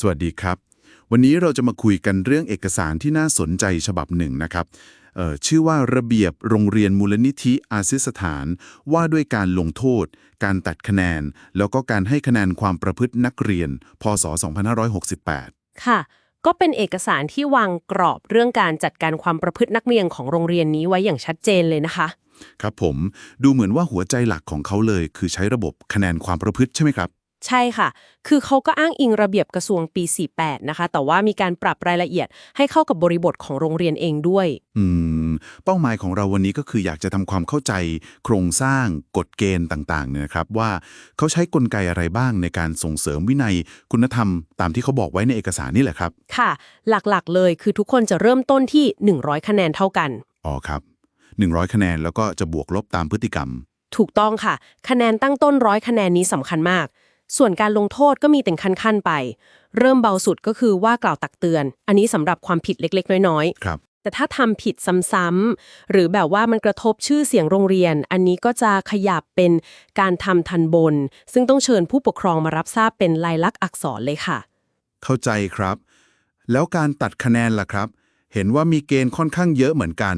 สวัสดีครับ วันนี้เราจะมาคุยกันเรื่องเอกสารที่น่าสนใจฉบับหนึ่งนะครับเอ่อชื่อว่าระเบียบโรงเรียนมูลนิธิอาศิสถาน ว่าด้วยการลงโทษ การตัดคะแนน แล้วก็การให้คะแนนความประพฤตินักเรียน พศ 2568 ค่ะ ก็เป็นเอกสารที่วางกรอบเรื่องการจัดการความประพฤตินักเรียนของโรงเรียนนี้ไว้อย่างชัดเจนเลยนะคะ ครับผมดูเหมือนว่าหัวใจหลักของเขาเลย คือใช้ระบบคะแนนความประพฤติใช่ไหมครับ ใช่ค่ะ คือเขาก็อ้างอิงระเบียบกระทรวงปี 48 นะคะ แต่ว่ามีการปรับรายละเอียดให้เข้ากับบริบทของโรงเรียนเองด้วย อืม เป้าหมายของเราวันนี้ก็คืออยากจะทำความเข้าใจ โครงสร้างกฎเกณฑ์ต่างๆเนี่ยนะครับ ว่าเขาใช้กลไกอะไรบ้างในการส่งเสริมวินัยคุณธรรม ตามที่เขาบอกไว้ในเอกสารนี่แหละครับ ค่ะ หลักๆ เลยคือทุกคนจะเริ่มต้นที่ 100 คะแนนเท่ากัน อ๋อครับ 100 คะแนนแล้วก็จะบวกลบตามพฤติกรรม ถูกต้องค่ะ คะแนนตั้งต้นร้อยคะแนนนี้สำคัญมาก ส่วนการลงโทษก็มีเป็นขั้นๆไป เริ่มเบาสุดก็คือว่ากล่าวตักเตือน อันนี้สำหรับความผิดเล็กๆ น้อยครับๆแต่ถ้าทำผิดซ้ำๆหรือแบบว่ามันกระทบชื่อเสียงโรงเรียน อันนี้ก็จะขยับเป็นการทำทันบน ซึ่งต้องเชิญผู้ปกครองมารับทราบเป็นลายลักษณ์อักษรเลยค่ะ เข้าใจครับ แล้วการตัดคะแนนล่ะครับ เห็นว่ามีเกณฑ์ค่อนข้างเยอะเหมือนกัน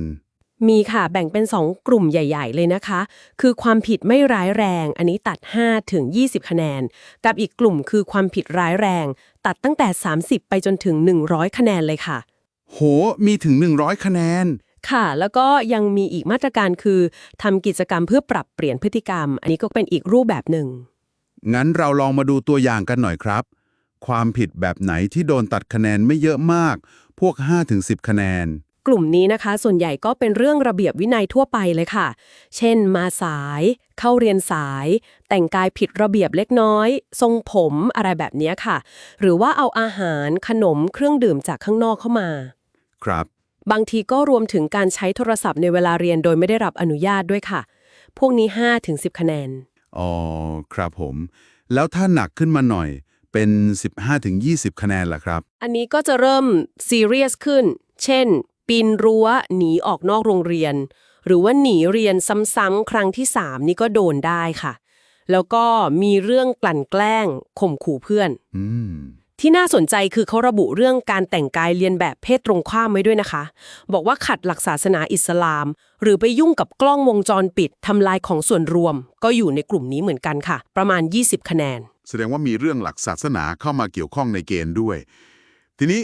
มีค่ะแบ่งเป็น 2 กลุ่มใหญ่ ๆ เลยนะคะ คือความผิดไม่ร้ายแรง อันนี้ตัด 5 ถึง 20 คะแนน กับอีกกลุ่มคือความผิดร้ายแรง ตัดตั้งแต่ 30 ไปจนถึง 100 คะแนนเลยค่ะ โห มีถึง 100 คะแนน ค่ะ แล้วก็ยังมีอีกมาตรการคือทำกิจกรรมเพื่อปรับเปลี่ยนพฤติกรรม อันนี้ก็เป็นอีกรูปแบบหนึ่ง งั้นเราลองมาดูตัวอย่างกันหน่อยครับ ความผิดแบบไหนที่โดนตัดคะแนนไม่เยอะมาก พวก 5-10 คะแนน กลุ่มนี้นะคะ ส่วนใหญ่ก็เป็นเรื่องระเบียบวินัยทั่วไปเลยค่ะ เช่น มาสาย เข้าเรียนสาย แต่งกายผิดระเบียบเล็กน้อย ทรงผมอะไรแบบเนี้ยค่ะ หรือว่าเอาอาหารขนมเครื่องดื่มจากข้างนอกเข้ามา ครับ บางทีก็รวมถึงการใช้โทรศัพท์ในเวลาเรียนโดยไม่ได้รับอนุญาตด้วยค่ะ พวกนี้5-10 คะแนน อ๋อ ครับผม แล้วถ้าหนักขึ้นมาหน่อยเป็น 15-20 คะแนนล่ะครับ อันนี้ก็จะเริ่มซีเรียสขึ้น เช่น ปีนรั้วหนีออกนอกโรงเรียน หรือว่าหนีเรียนซ้ำๆครั้งที่ 3 นี่ก็โดนได้ค่ะ แล้วก็มีเรื่องกลั่นแกล้งข่มขู่เพื่อนอืมที่น่าสนใจคือเขาระบุเรื่องการแต่งกายเรียนแบบเพศตรงข้ามไว้ด้วยนะคะ บอกว่าขัดหลักศาสนาอิสลาม หรือไปยุ่งกับกล้องวงจรปิดทำลายของส่วนรวม ก็อยู่ในกลุ่มนี้เหมือนกันค่ะ ประมาณ 20 คะแนน แสดงว่ามีเรื่องหลักศาสนาเข้ามาเกี่ยวข้องในเกณฑ์ด้วย ทีนี้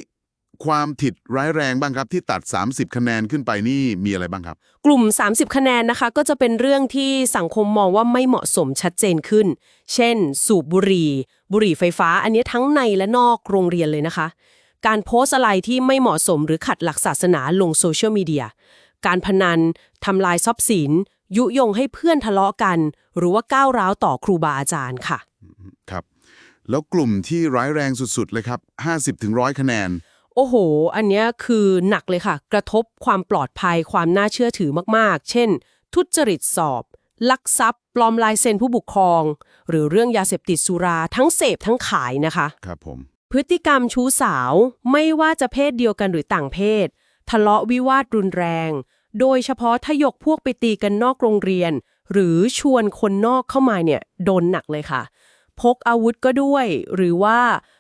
ความผิดร้ายแรงบ้างครับที่ตัด 30 คะแนนขึ้นไปนี่มีอะไรบ้างครับ กลุ่ม 30 คะแนนนะคะ ก็จะเป็นเรื่องที่สังคมมองว่าไม่เหมาะสมชัดเจนขึ้น เช่น สูบบุหรี่ บุหรี่ไฟฟ้า อันนี้ทั้งในและนอกโรงเรียนเลยนะคะ การโพสต์อะไรที่ไม่เหมาะสมหรือขัดหลักศาสนาลงโซเชียลมีเดียการพนันทำลายทรัพย์สิน ยุยงให้เพื่อนทะเลาะกัน หรือว่าก้าวร้าวต่อครูบาอาจารย์ค่ะ ครับ แล้วกลุ่มที่ร้ายแรงสุดๆเลยครับ 50ถึง100 คะแนน โอ้โห อันเนี้ยคือหนักเลยค่ะ กระทบความปลอดภัยความน่าเชื่อถือมากๆ เช่น ทุจริตสอบ ลักทรัพย์ ปลอมลายเซ็นผู้ปกครอง หรือเรื่องยาเสพติดสุราทั้งเสพทั้งขายนะคะ ครับผม พฤติกรรมชู้สาวไม่ว่าจะเพศเดียวกันหรือต่างเพศ ทะเลาะวิวาทรุนแรง โดยเฉพาะถ้ายกพวกไปตีกันนอกโรงเรียน หรือชวนคนนอกเข้ามาเนี่ยโดนหนักเลยค่ะ พกอาวุธก็ด้วย หรือว่าเอ่อ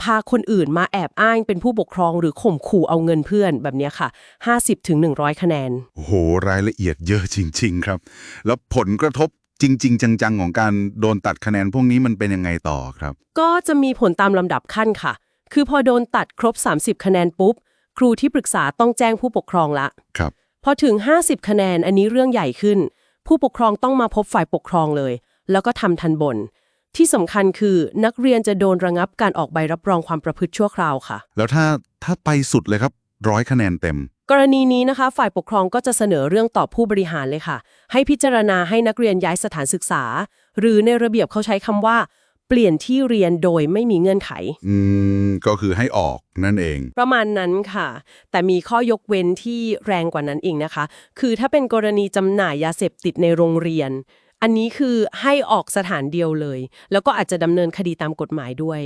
พาคนอื่นมาแอบอ้างเป็นผู้ปกครองหรือข่มขู่เอาเงินเพื่อนแบบเนี้ยค่ะ 50ถึง100คะแนน โอ้โห รายละเอียดเยอะจริง ๆ ครับ แล้วผลกระทบจริง ๆ จัง ๆ ของการโดนตัดคะแนนพวกนี้มันเป็นยังไงต่อครับ ก็จะมีผลตามลำดับขั้นค่ะ คือพอโดนตัดครบ 30 คะแนนปุ๊บ ครูที่ปรึกษาต้องแจ้งผู้ปกครองละครับพอถึง 50 คะแนนอันนี้เรื่องใหญ่ขึ้น ผู้ปกครองต้องมาพบฝ่ายปกครองเลย แล้วก็ทำทันบน ที่สำคัญคือนักเรียนจะโดนระงับการออกใบรับรองความประพฤติชั่วคราวค่ะ แล้วถ้าถ้าไปสุดเลยครับร้อยคะแนนเต็ม กรณีนี้นะคะ ฝ่ายปกครองก็จะเสนอเรื่องต่อผู้บริหารเลยค่ะ ให้พิจารณาให้นักเรียนย้ายสถานศึกษา หรือในระเบียบเขาใช้คำว่า เปลี่ยนที่เรียนโดยไม่มีเงื่อนไข อืม ก็คือให้ออกนั่นเอง ประมาณนั้นค่ะ แต่มีข้อยกเว้นที่แรงกว่านั้นเองนะคะ คือถ้าเป็นกรณีจำหน่ายยาเสพติดในโรงเรียน อันนี้คือให้ออกสถานเดียวเลย แล้วก็อาจจะดำเนินคดีตามกฎหมายด้วย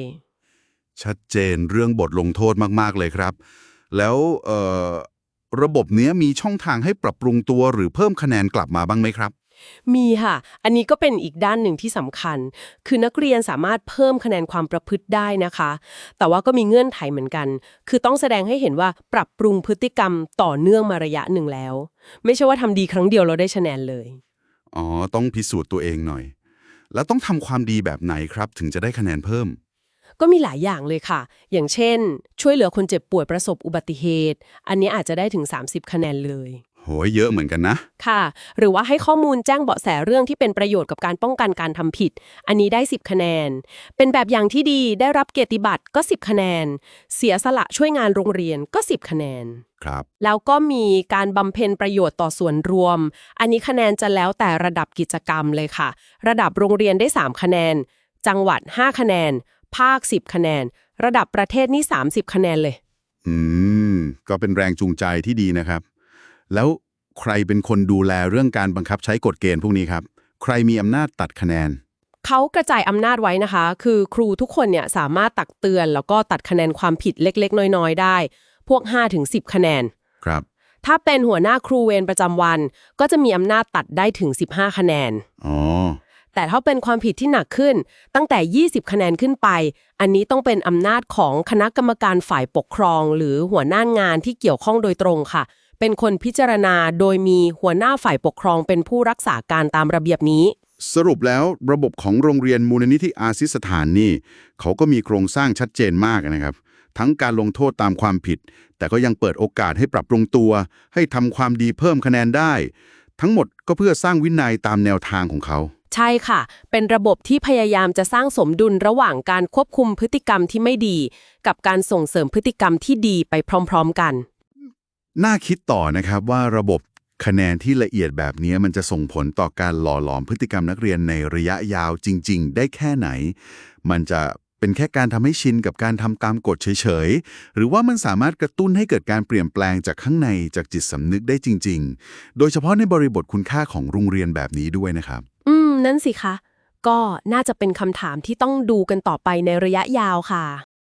ชัดเจนเรื่องบทลงโทษมาก ๆ เลยครับ แล้วเอ่อระบบเนี้ยมีช่องทางให้ปรับปรุงตัวหรือเพิ่มคะแนนกลับมาบ้างไหมครับ มีค่ะ อันนี้ก็เป็นอีกด้านหนึ่งที่สำคัญ คือนักเรียนสามารถเพิ่มคะแนนความประพฤติได้นะคะ แต่ว่าก็มีเงื่อนไขเหมือนกัน คือต้องแสดงให้เห็นว่าปรับปรุงพฤติกรรมต่อเนื่องมาระยะหนึ่งแล้ว ไม่ใช่ว่าทำดีครั้งเดียวเราได้คะแนนเลย อ๋อ ต้องพิสูจน์ตัวเองหน่อย แล้วต้องทำความดีแบบไหนครับ ถึงจะได้คะแนนเพิ่ม ก็มีหลายอย่างเลยค่ะ อย่างเช่น ช่วยเหลือคนเจ็บป่วยประสบอุบัติเหตุ อันนี้อาจจะได้ถึง 30 คะแนนเลย โหยเยอะเหมือนกันนะ ค่ะ หรือว่าให้ข้อมูลแจ้งเบาะแสเรื่องที่เป็นประโยชน์กับการป้องกันการทำผิด อันนี้ได้ 10 คะแนน เป็นแบบอย่างที่ดีได้รับเกียรติบัตรก็ 10 คะแนน เสียสละช่วยงานโรงเรียนก็ 10 คะแนน ครับ แล้วก็มีการบำเพ็ญประโยชน์ต่อส่วนรวม อันนี้คะแนนจะแล้วแต่ระดับกิจกรรมเลยค่ะ ระดับโรงเรียนได้ 3 คะแนน จังหวัด 5 คะแนน ภาค 10 คะแนน ระดับประเทศนี่30 คะแนนเลย อืม ก็เป็นแรงจูงใจที่ดีนะครับ แล้วใครเป็นคนดูแลเรื่องการบังคับใช้กฎเกณฑ์พวกนี้ครับ ใครมีอำนาจตัดคะแนน เขากระจายอำนาจไว้นะคะ คือครูทุกคนเนี่ยสามารถตักเตือน แล้วก็ตัดคะแนนความผิดเล็ก ๆ น้อยๆ ได้ พวก 5-10 คะแนน ครับ ถ้าเป็นหัวหน้าครูเวรประจำวัน ก็จะมีอำนาจตัดได้ถึง 15 คะแนน อ๋อ แต่ถ้าเป็นความผิดที่หนักขึ้น ตั้งแต่ 20 คะแนนขึ้นไป อันนี้ต้องเป็นอำนาจของคณะกรรมการฝ่ายปกครอง หรือหัวหน้างานที่เกี่ยวข้องโดยตรงค่ะ เป็นคนพิจารณาโดยมีหัวหน้าฝ่ายปกครองเป็นผู้รักษาการตามระเบียบนี้ สรุปแล้วระบบของโรงเรียนมูลนิธิอาซิสถานนี่ เขาก็มีโครงสร้างชัดเจนมากนะครับ ทั้งการลงโทษตามความผิด แต่ก็ยังเปิดโอกาสให้ปรับปรุงตัว ให้ทำความดีเพิ่มคะแนนได้ ทั้งหมดก็เพื่อสร้างวินัยตามแนวทางของเขาใช่ค่ะ เป็นระบบที่พยายามจะสร้างสมดุลระหว่างการควบคุมพฤติกรรมที่ไม่ดี กับการส่งเสริมพฤติกรรมที่ดีไปพร้อม ๆ กัน น่าคิดต่อนะครับว่าระบบคะแนนที่ละเอียดแบบนี้มันจะส่งผลต่อการหล่อหลอมพฤติกรรมนักเรียนในระยะยาวจริง ๆ ได้แค่ไหน มันจะเป็นแค่การทำให้ชินกับการทำตามกฎเฉยๆ หรือว่ามันสามารถกระตุ้นให้เกิดการเปลี่ยนแปลงจากข้างในจากจิตสำนึกได้จริง ๆ โดยเฉพาะในบริบทคุณค่าของโรงเรียนแบบนี้ด้วยนะครับ อืม นั่นสิคะ ก็น่าจะเป็นคำถามที่ต้องดูกันต่อไปในระยะยาวค่ะ